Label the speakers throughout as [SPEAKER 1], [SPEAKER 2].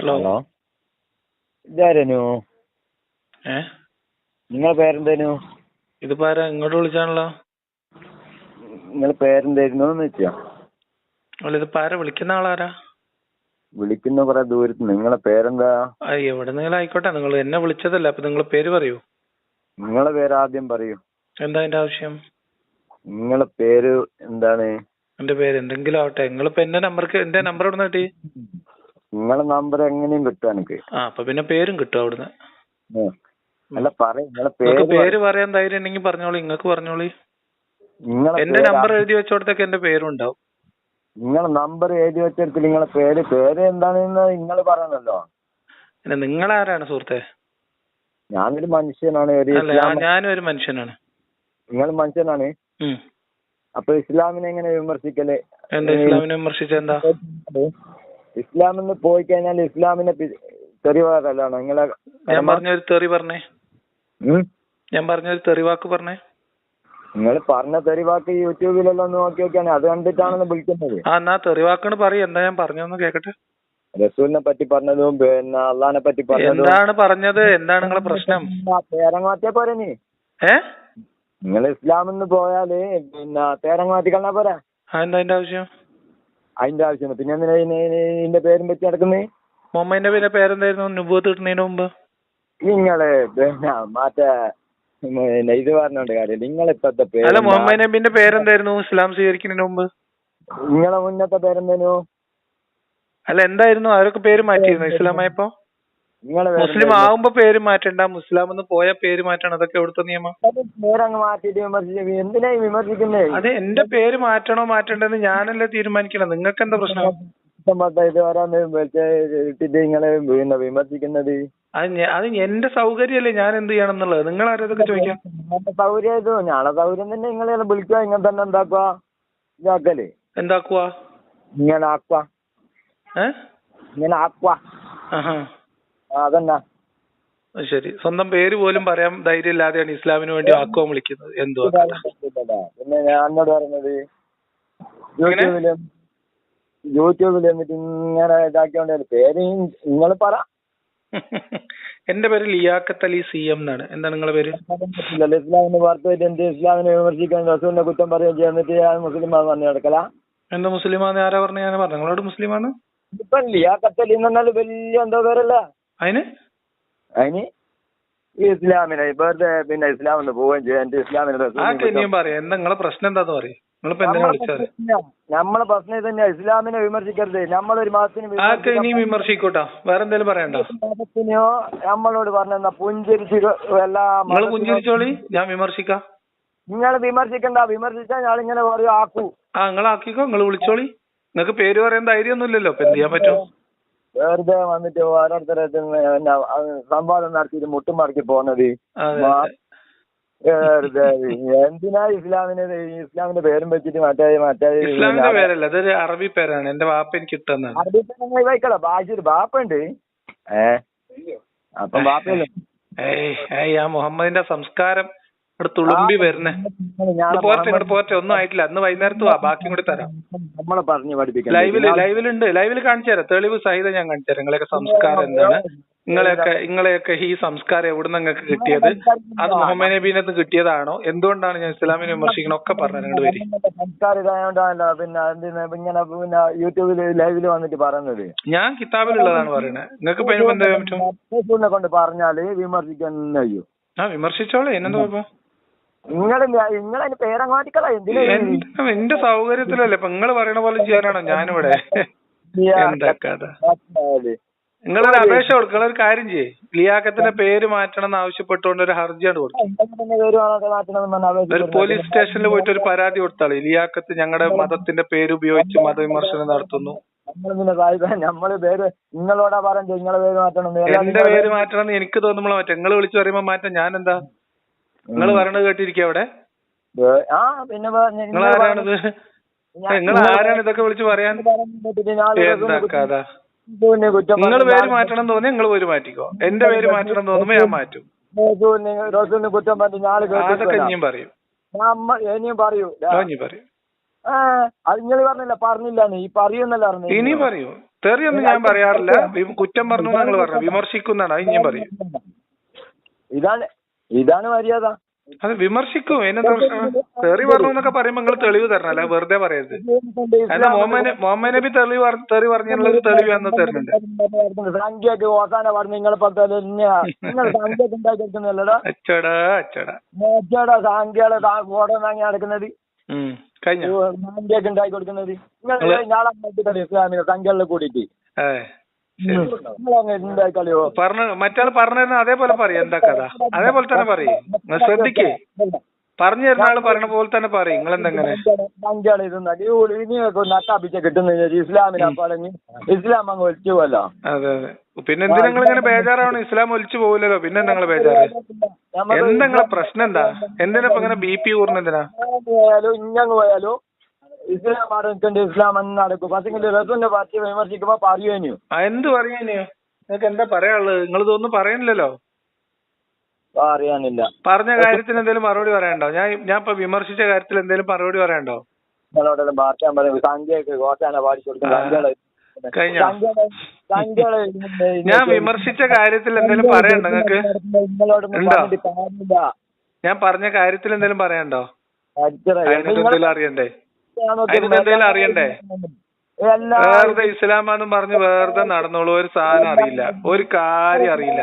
[SPEAKER 1] Hello
[SPEAKER 2] ഇതാരനു?
[SPEAKER 1] ഏ?
[SPEAKER 2] നിങ്ങളെ പേരെന്തേനു?
[SPEAKER 1] ഇതിപ്പോ ആരാ ഇങ്ങോട്ട് വിളിച്ചാണല്ലോ.
[SPEAKER 2] നിങ്ങളെ പേരെന്തായിരുന്നു വെച്ചാ
[SPEAKER 1] അല്ല ഇതിപ്പോ ആരാ വിളിക്കുന്ന ആളാരാ?
[SPEAKER 2] വിളിക്കുന്ന കുറെ ദൂരത്ത് നിങ്ങളെ പേരെന്താ?
[SPEAKER 1] എവിടെ നിങ്ങൾ ആയിക്കോട്ടെ നിങ്ങൾ എന്നെ വിളിച്ചതല്ല അപ്പൊ നിങ്ങൾ പേര് പറയൂ.
[SPEAKER 2] നിങ്ങളെ പേര് ആദ്യം പറയൂ.
[SPEAKER 1] എന്താ അതിന്റെ ആവശ്യം?
[SPEAKER 2] നിങ്ങളെ പേര് എന്താണ്?
[SPEAKER 1] എന്റെ പേര് എന്തെങ്കിലും ആവട്ടെ നിങ്ങളിപ്പോ എന്റെ നമ്പർക്ക് എന്റെ നമ്പർ എവിടെ കിട്ടി
[SPEAKER 2] നിങ്ങളെ നമ്പർ എങ്ങനെയും കിട്ടും എനിക്ക്.
[SPEAKER 1] ആ അപ്പൊ പിന്നെ പേരും കിട്ടും അവിടുന്ന്.
[SPEAKER 2] അല്ല പറ നിങ്ങളെ പേര്
[SPEAKER 1] പേര് പറയാൻ ധൈര്യം ഉണ്ടെങ്കിൽ പറഞ്ഞോളി നിങ്ങക്ക് പറഞ്ഞോളി. എന്റെ നമ്പർ എഴുതി വെച്ചോടത്തൊക്കെ എന്റെ പേരും ഉണ്ടാവും
[SPEAKER 2] നിങ്ങളെ നമ്പർ എഴുതി വെച്ചെടുത്ത് നിങ്ങളെ പേര് പേര് എന്താണെന്ന് നിങ്ങൾ പറയണല്ലോ.
[SPEAKER 1] പിന്നെ നിങ്ങൾ ആരാണ് സുഹൃത്തെ?
[SPEAKER 2] ഞാനൊരു മനുഷ്യനാണ് ഒരു
[SPEAKER 1] അല്ല ഞാൻ- ഞാനും ഒരു മനുഷ്യനാണ്.
[SPEAKER 2] നിങ്ങൾ മനുഷ്യനാണ്. അപ്പൊ ഇസ്ലാമിനെ എങ്ങനെ വിമർശിക്കൽ?
[SPEAKER 1] എന്താ ഇസ്ലാമിനെ വിമർശിച്ച എന്താ?
[SPEAKER 2] ഇസ്ലാമിന്ന് പോയി കഴിഞ്ഞാൽ ഇസ്ലാമിനെ തെറിവാക്കല്ലാണ് നിങ്ങളെ
[SPEAKER 1] ഞാൻ പറഞ്ഞൊരു തെറി പറഞ്ഞേ? ഞാൻ പറഞ്ഞൊരു തെറി വാക്ക് പറഞ്ഞേ.
[SPEAKER 2] നിങ്ങൾ പറഞ്ഞ തെറിവാക്ക് യൂട്യൂബിലെല്ലാം നോക്കി നോക്കിയാണ്. അത് കണ്ടിട്ടാണെന്ന് വിളിക്കുന്നത്.
[SPEAKER 1] ആ എന്നാ തെറി വാക്കാണ് പറയും. എന്താ ഞാൻ പറഞ്ഞതെന്ന് കേക്കട്ടെ.
[SPEAKER 2] റസൂലിനെ പറ്റി പറഞ്ഞതും പിന്നെ അള്ളഹാനെ പറ്റി പറഞ്ഞതും
[SPEAKER 1] എന്താണ് പറഞ്ഞത്? എന്താണ് നിങ്ങളെ പ്രശ്നം?
[SPEAKER 2] തേരങ്ങാറ്റിയാ പോരെ നീ?
[SPEAKER 1] ഏ?
[SPEAKER 2] നിങ്ങൾ ഇസ്ലാമിന്ന് പോയാൽ പിന്നെ തേരങ്ങാറ്റി കണ്ടാ പോരാ?
[SPEAKER 1] എന്താ അതിന്റെ ആവശ്യം?
[SPEAKER 2] അതിന്റെ ആവശ്യമാണ് പിന്നെ എന്തിനാ ഇതിന്റെ പേരും പറ്റി നടക്കുന്നത്
[SPEAKER 1] മൊമ്മേന്റെ പിന്നെ പേരെന്തായിരുന്നു? നുബൂത്ത് കിട്ടുന്നതിന് മുമ്പ്?
[SPEAKER 2] നിങ്ങൾ പിന്നെ മറ്റേ ഇത് പറഞ്ഞോണ്ട് കാര്യം നിങ്ങളിപ്പത്തെ പേര്
[SPEAKER 1] അല്ല മുഹമ്മദ് നബിന്റെ പേരെന്തായിരുന്നു? ഇസ്ലാം സ്വീകരിക്കുന്നതിന് മുമ്പ്?
[SPEAKER 2] നിങ്ങളെ മുന്നത്തെ പേരെന്തേനു?
[SPEAKER 1] അല്ല എന്തായിരുന്നു? അവരൊക്കെ പേര് മാറ്റിയിരുന്നു ഇസ്ലാമായപ്പോ? മുസ്ലിം ആവുമ്പോ പേര് മാറ്റണ്ട മുസ്ലാം എന്ന് പോയ പേര് മാറ്റണം അതൊക്കെ എവിടുത്തെ നിയമം?
[SPEAKER 2] പേരങ്ങ് മാറ്റിട്ട് വിമർശിച്ചു എന്തിനാ ഈ വിമർശിക്കുന്നേ?
[SPEAKER 1] അത് എന്റെ പേര് മാറ്റണോ മാറ്റണ്ടെന്ന് ഞാനല്ലേ തീരുമാനിക്കണം? നിങ്ങൾക്ക് എന്താ പ്രശ്നം
[SPEAKER 2] നിങ്ങളെ വിമർശിക്കുന്നത്?
[SPEAKER 1] അത് എന്റെ സൗകര്യല്ലേ ഞാൻ എന്ത് ചെയ്യണം എന്നുള്ളത് നിങ്ങൾ ആരും ഇതൊക്കെ ചോദിക്കാം
[SPEAKER 2] സൗകര്യം ഞാളെ സൗകര്യം തന്നെ നിങ്ങളെ വിളിക്കുക ഇങ്ങനെ തന്നെ എന്താക്കുക ഇതാക്കൽ.
[SPEAKER 1] എന്താക്കുവാ?
[SPEAKER 2] ഇങ്ങനെ ആക്കുക ഇങ്ങനെ ആക്കുക അതന്നെ.
[SPEAKER 1] ശരി. സ്വന്തം പേര് പോലും പറയാൻ ധൈര്യം ഇല്ലാതെയാണ് ഇസ്ലാമിന് വേണ്ടി ആക്കുവാൻ വിളിക്കുന്നത്. എന്തുവാ
[SPEAKER 2] പിന്നെ ഞാൻ എന്നോട് പറഞ്ഞത്
[SPEAKER 1] യൂട്യൂബിൽ
[SPEAKER 2] യൂട്യൂബിലും യൂട്യൂബിൽ എന്നിട്ട് ഇങ്ങനെ ഇതാക്കിയോണ്ട് പേര് നിങ്ങൾ പറ.
[SPEAKER 1] എന്റെ പേര് ലിയാഖത്ത് അലി സി എം എന്നാണ്. എന്താണ് നിങ്ങളെ പേര്?
[SPEAKER 2] ഇസ്ലാമിനെ ഇസ്ലാമിന് വാർത്ത എന്ത്? ഇസ്ലാമിനെ വിമർശിക്കാൻ റസൂലിനെ കുറ്റം പറയുകയും ചെയ്യുന്നിട്ട് ഞാൻ മുസ്ലിമാന്ന് പറഞ്ഞു നടക്കല.
[SPEAKER 1] എന്താ മുസ്ലിമാന്ന്? ആരാ പറഞ്ഞു? ഞാൻ പറഞ്ഞു. നിങ്ങളോട് മുസ്ലിമാന്ന്
[SPEAKER 2] ഇപ്പൊ ലിയാക്കത്ത് അലി എന്ന് പറഞ്ഞാൽ വലിയ എന്തോ പേരല്ല?
[SPEAKER 1] അതിന്
[SPEAKER 2] അതിന് ഇസ്ലാമിനെ വെറുതെ പിന്നെ ഇസ്ലാം ഒന്ന് പോവുകയും ചെയ്യാം. എന്റെ ഇസ്ലാമിനെ
[SPEAKER 1] പറയാം. എന്താ നിങ്ങളെ പ്രശ്നം എന്താന്ന് പറയും?
[SPEAKER 2] നമ്മളെ പ്രശ്നം തന്നെ ഇസ്ലാമിനെ വിമർശിക്കരുത്. നമ്മളൊരു മതത്തിന്
[SPEAKER 1] വിമർശിക്കൂട്ടോ? വേറെ എന്തെങ്കിലും പറയണ്ട?
[SPEAKER 2] മതത്തിനെയോ നമ്മളോട് പറഞ്ഞ പുഞ്ചിരിച്ച് എല്ലാ
[SPEAKER 1] പുഞ്ചിരിച്ചോളി. ഞാൻ വിമർശിക്കാം.
[SPEAKER 2] നിങ്ങൾ വിമർശിക്കണ്ട. വിമർശിച്ചാൽ ഞാൻ പറയും ആക്കൂ.
[SPEAKER 1] ആ നിങ്ങൾ ആക്കിക്കോ നിങ്ങൾ വിളിച്ചോളി. നിങ്ങൾക്ക് പേര് പറയാൻ ധൈര്യമൊന്നും ഇല്ലല്ലോ ഇപ്പൊ എന്ത് ചെയ്യാൻ പറ്റും?
[SPEAKER 2] വെറുതെ വന്നിട്ട് ഓരോരുത്തരെ സംവാദം നടത്തിയിട്ട് മുട്ടുമടക്കി മാ- വെറുതെ. എന്തിനാ ഇസ്ലാമിനെ ഇസ്ലാമിന്റെ പേരും വെച്ചിട്ട് മറ്റേ മറ്റേ
[SPEAKER 1] ഇസ്ലാമിന്റെ പേരല്ല അതൊരു അറബി പേരാണ്. എന്റെ വാപ്പ എനിക്ക് ഇട്ടെന്നാണ്.
[SPEAKER 2] അറബിക്ക് വയ്ക്കല ഭാഷ ഒരു ബാപ്പുണ്ട്. ഏ? അപ്പം ബാപ്പയല്ലേ?
[SPEAKER 1] ഏയ് ആ മുഹമ്മദിന്റെ സംസ്കാരം ഇവിടെ തുളുമ്പി വരുന്നേ. പോരട്ടെ ഇങ്ങോട്ട് പോരട്ടെ ഒന്നും ആയിട്ടില്ല. അന്ന് വൈകുന്നേരത്ത് വാ ബാക്കി കൂടി തരാം.
[SPEAKER 2] നമ്മളെ പറഞ്ഞു പഠിപ്പിക്കാം
[SPEAKER 1] ലൈവിൽ ലൈവിലുണ്ട്. ലൈവിൽ കാണിച്ചു തരാം. തെളിവ് സഹിതം ഞാൻ കാണിച്ചു തരാം. നിങ്ങളെയൊക്കെ സംസ്കാരം എന്താണ്? നിങ്ങളെയൊക്കെ നിങ്ങളെയൊക്കെ ഈ സംസ്കാരം എവിടെ നിങ്ങൾക്ക് കിട്ടിയത്? അത് മുഹമ്മദ് നബീനെ കിട്ടിയതാണോ? എന്തുകൊണ്ടാണ് ഞാൻ ഇസ്ലാമിനെ വിമർശിക്കണം ഒക്കെ പറഞ്ഞു
[SPEAKER 2] സംസ്കാരം ഇതായോണ്ടാണല്ലോ. പിന്നെ ഇങ്ങനെ പിന്നെ യൂട്യൂബിൽ ലൈവിൽ വന്നിട്ട് പറയുന്നത്.
[SPEAKER 1] ഞാൻ കിതാബിലുള്ളതാണ് പറയുന്നത് നിങ്ങൾക്ക് പറ്റും
[SPEAKER 2] കൊണ്ട് പറഞ്ഞാൽ വിമർശിക്കാൻ കഴിയും
[SPEAKER 1] ആ വിമർശിച്ചോളെ. എന്നെന്താ കുഴപ്പം? എന്റെ എന്റെ സൗകര്യത്തിലല്ലേ? ഇപ്പൊ നിങ്ങൾ പറയണ പോലെ ചെയ്യാനാണോ ഞാനിവിടെ? എന്താ കഥ. നിങ്ങളൊരു അപേക്ഷ കൊടുക്കുക ഒരു കാര്യം ചെയ്യേ. ലിയാക്കത്തിന്റെ പേര് മാറ്റണം എന്ന് ആവശ്യപ്പെട്ടുകൊണ്ട് ഒരു ഹർജിയാണ് കൊടുക്കും.
[SPEAKER 2] ഇങ്ങനെ തന്നെ വരുവാണൊക്കെ മാറ്റണമെന്ന് പറഞ്ഞാൽ
[SPEAKER 1] ഒരു പോലീസ് സ്റ്റേഷനിൽ പോയിട്ട് ഒരു പരാതി കൊടുത്താളി. ലിയാക്കത്ത് ഞങ്ങളുടെ മതത്തിന്റെ പേര് ഉപയോഗിച്ച് മതവിമർശനം നടത്തുന്നു.
[SPEAKER 2] നമ്മൾ പേര് നിങ്ങളോടാ പറഞ്ഞു നിങ്ങളെ പേര് മാറ്റണം
[SPEAKER 1] എന്റെ പേര് മാറ്റണം എന്ന് എനിക്ക് തോന്നുമ്പോൾ മാറ്റാം. നിങ്ങൾ വിളിച്ചു പറയുമ്പോ മാറ്റാം. ഞാൻ എന്താ നിങ്ങൾ പറയണത് കേട്ടിരിക്കുക അവിടെ?
[SPEAKER 2] ആ പിന്നെ വേ- നിങ്ങൾ
[SPEAKER 1] നിങ്ങൾ ആരാണിത് നിങ്ങൾ ആരാണ് ഇതൊക്കെ വിളിച്ച് പറയാൻ?
[SPEAKER 2] ഞാൻ
[SPEAKER 1] എന്താ കഥ? നിങ്ങൾ. പേര് മാറ്റണം തോന്നി നിങ്ങൾ പേര് മാറ്റിക്കോ. എന്റെ പേര് മാറ്റണം തോന്നുമ്പോ ഞാൻ മാറ്റും.
[SPEAKER 2] കുറ്റം പറഞ്ഞു
[SPEAKER 1] അതൊക്കെ ഇനിയും പറയും.
[SPEAKER 2] ഇനിയും പറയൂ.
[SPEAKER 1] ആ, ഇനി പറയും.
[SPEAKER 2] നിങ്ങൾ പറഞ്ഞില്ല പറഞ്ഞില്ല നീ. പറയുന്നല്ല പറഞ്ഞു
[SPEAKER 1] ഇനി പറയൂ. തെറിയൊന്നും ഞാൻ പറയാറില്ല. കുറ്റം പറഞ്ഞു നിങ്ങൾ പറഞ്ഞു വിമർശിക്കുന്നതാണ് അത് ഇനിയും പറയും.
[SPEAKER 2] ഇതാണ് ഇതാണ് മര്യാദ.
[SPEAKER 1] അത് വിമർശിക്കും. എന്നെ പ്രശ്നം? തെറി പറഞ്ഞു എന്നൊക്കെ പറയുമ്പോ നിങ്ങൾ തെളിവ് തരണം അല്ല വെറുതെ പറയരുത്. അല്ല മുഹമ്മദ് മുഹമ്മദ് നബി തെളിവ് തെറി പറഞ്ഞുള്ള തെളിവ് അന്ന് തരുന്നുണ്ട്.
[SPEAKER 2] സംഖ്യക്ക് ഓസാന പറഞ്ഞു നിങ്ങളെ പത്ത് നിങ്ങൾ സംഖ്യക്ക് ഉണ്ടാക്കി എടുക്കുന്നില്ലടാ
[SPEAKER 1] അച്ചടാ അച്ചടാ.
[SPEAKER 2] സംഖ്യയുടെ ഓടോ വാങ്ങി നടക്കുന്നത്. സംഖ്യക്ക് ഉണ്ടാക്കി കൊടുക്കുന്നത്. നിങ്ങൾ നാളെ ഇസ്ലാമിനെ സംഖ്യകളിൽ കൂടിയിട്ട്.
[SPEAKER 1] പറഞ്ഞ മറ്റാൾ പറഞ്ഞിരുന്ന അതേപോലെ പറയും എന്താ കഥ? അതേപോലെ തന്നെ പറയും. ശ്രദ്ധിക്കേ. പറഞ്ഞു തരുന്ന ആൾ പറയണ പോലെ തന്നെ പറയും. നിങ്ങൾ എന്തെങ്ങനെ
[SPEAKER 2] സംഖ്യകൾ ഇതുണ്ടാക്കി ഇനിയൊക്കെ നട്ടാപ്പിച്ച കിട്ടുന്ന ഇസ്ലാമിനെ പറഞ്ഞ് ഇസ്ലാം അങ്ങ് ഒലിച്ചു പോലോ
[SPEAKER 1] അതെ അതെ. പിന്നെ എന്തിനാ നിങ്ങൾ ഇങ്ങനെ ബേജാറാണ് ഇസ്ലാം ഒലിച്ചു പോകില്ലല്ലോ പിന്നെ നിങ്ങൾ ബേജാറ്? എന്താ നിങ്ങളെ പ്രശ്നം എന്താ? എന്തിനാ ഇപ്പൊ ഇങ്ങനെ ബി പി കൂർന്ന എന്തിനാ?
[SPEAKER 2] പോയാലും ഇഞ്ഞങ്ങ് പോയാലും ഇസ്ലാം നിൽക്കേണ്ട ഇസ്ലാം എന്ന് നടക്കും പക്ഷെ റസൂലിന്റെ പാർട്ടി വിമർശിക്കുമ്പോ പറയുന്നു
[SPEAKER 1] ആ എന്ത് പറയാനോ നിങ്ങൾക്ക് എന്താ പറയാനുള്ളത്? നിങ്ങൾ ഇതൊന്നും പറയുന്നില്ലല്ലോ
[SPEAKER 2] പറയാനില്ല.
[SPEAKER 1] പറഞ്ഞ കാര്യത്തിന് എന്തെങ്കിലും മറുപടി പറയണ്ടോ ഞാൻ ഞാൻ ഇപ്പൊ വിമർശിച്ച കാര്യത്തിൽ എന്തെങ്കിലും മറുപടി പറയണ്ടോ
[SPEAKER 2] നിങ്ങളോടെല്ലാം പാർട്ടാൻ പറയും. സംഖ്യക്ക് കോട്ടാന പാടിച്ചു കൊടുക്കും.
[SPEAKER 1] കഴിഞ്ഞോ? ഞാൻ വിമർശിച്ച കാര്യത്തിൽ എന്തെങ്കിലും പറയണ്ടോ നിങ്ങൾക്ക്? ഉണ്ടോ? ഞാൻ പറഞ്ഞ കാര്യത്തിൽ എന്തെങ്കിലും പറയണ്ടോ. അറിയണ്ടേ?
[SPEAKER 2] ഞങ്ങൾക്ക്
[SPEAKER 1] അതിനെന്ത് എന്തെങ്കിലും അറിയണ്ടേ? വെറുതെ ഇസ്ലാമാന്നും പറഞ്ഞ് വേറെ നടന്നോളൂ ഒരു സാധനം അറിയില്ല ഒരു കാര്യം അറിയില്ല.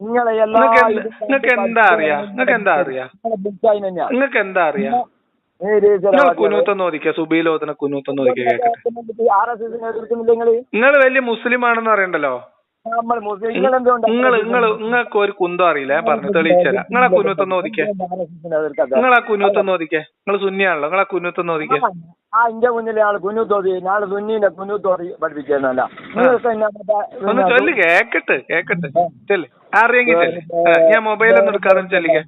[SPEAKER 1] നിങ്ങൾക്ക് എന്താ അറിയാ? നിങ്ങക്ക് എന്താ അറിയാ? നിങ്ങക്ക് എന്താ അറിയാ? കുനൂത്തൊന്ന് ഓദിക്ക സുബീലോദിനെ കുനൂത്തൊന്ന് ഓദിക്ക കേക്കട്ടെ. നിങ്ങൾ വലിയ മുസ്ലിം ആണെന്ന് അറിയണ്ടല്ലോ?
[SPEAKER 2] നിങ്ങൾ
[SPEAKER 1] നിങ്ങൾ നിങ്ങൾക്ക് ഒരു കുന്തം അറിയില്ല. ഞാൻ പറഞ്ഞു തെളിയിച്ചല്ല നിങ്ങളെ
[SPEAKER 2] എസിനെ എതിർക്കാത്ത
[SPEAKER 1] നിങ്ങളാ കുനൂത്തൊന്ന് ഓദിക്കേ. നിങ്ങൾ സുന്നിയാണല്ലോ. നിങ്ങളാ ഒന്ന് ഓദിക്കേ.
[SPEAKER 2] ആ ഇന്റെ മുന്നിലെ ആൾ കുനൂത്തോതി നാളെ സുന്നീന്റെ കുനൂത്തോതി പഠിപ്പിക്കുന്നല്ല
[SPEAKER 1] ഒന്ന് ചൊല്ലി കേക്കട്ടെ കേക്കട്ടെ. ചെല്ല്. അറിയെങ്കിൽ ഞാൻ മൊബൈലൊന്നും എടുക്കാതെ ചൊല്ലിക്കേ.